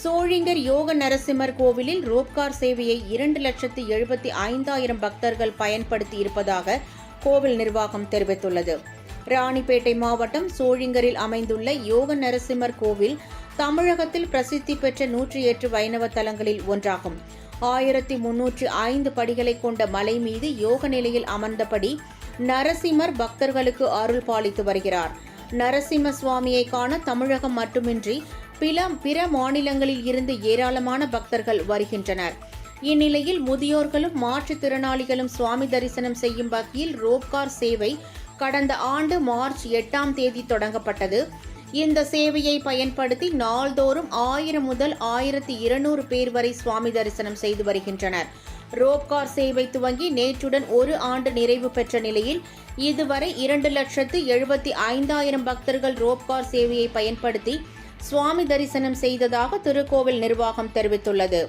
சோழிங்கர் யோக நரசிம்மர் கோவிலில் ரோப்கார் சேவையை இரண்டு லட்சத்து எழுபத்தி ஐந்தாயிரம் பக்தர்கள் பயன்படுத்தி இருப்பதாக கோவில் நிர்வாகம் தெரிவித்துள்ளது. ராணிப்பேட்டை மாவட்டம் சோழிங்கரில் அமைந்துள்ள யோக நரசிம்மர் கோவில் தமிழகத்தில் பிரசித்தி பெற்ற நூற்றி எட்டு வைணவ தலங்களில் ஒன்றாகும். ஆயிரத்தி முன்னூற்று ஐந்து படிகளை கொண்ட மலை மீது யோக நிலையில் அமர்ந்தபடி நரசிம்மர் பக்தர்களுக்கு அருள் பாலித்து வருகிறார். நரசிம்ம சுவாமியை காண தமிழகம் மட்டுமின்றி பில பிற மாநிலங்களில் இருந்து ஏராளமான பக்தர்கள் வருகின்றனர். இந்நிலையில் முதியோர்களும் மாற்றுத்திறனாளிகளும் சுவாமி தரிசனம் செய்யும் வகையில் ரோப்கார் சேவை கடந்த ஆண்டு மார்ச் எட்டாம் தேதி தொடங்கப்பட்டது. இந்த சேவையை பயன்படுத்தி நாள்தோறும் ஆயிரம் முதல் ஆயிரத்தி இருநூறு பேர் வரை சுவாமி தரிசனம் செய்து வருகின்றனர். ரோப்கார் சேவை துவங்கி நேற்றுடன் ஒரு ஆண்டு நிறைவு பெற்ற நிலையில் இதுவரை இரண்டு லட்சத்து எழுபத்தி ஐந்தாயிரம் பக்தர்கள் ரோப்கார் சேவையை பயன்படுத்தி சுவாமி தரிசனம் செய்ததாக திருக்கோவில் நிர்வாகம் தெரிவித்துள்ளது.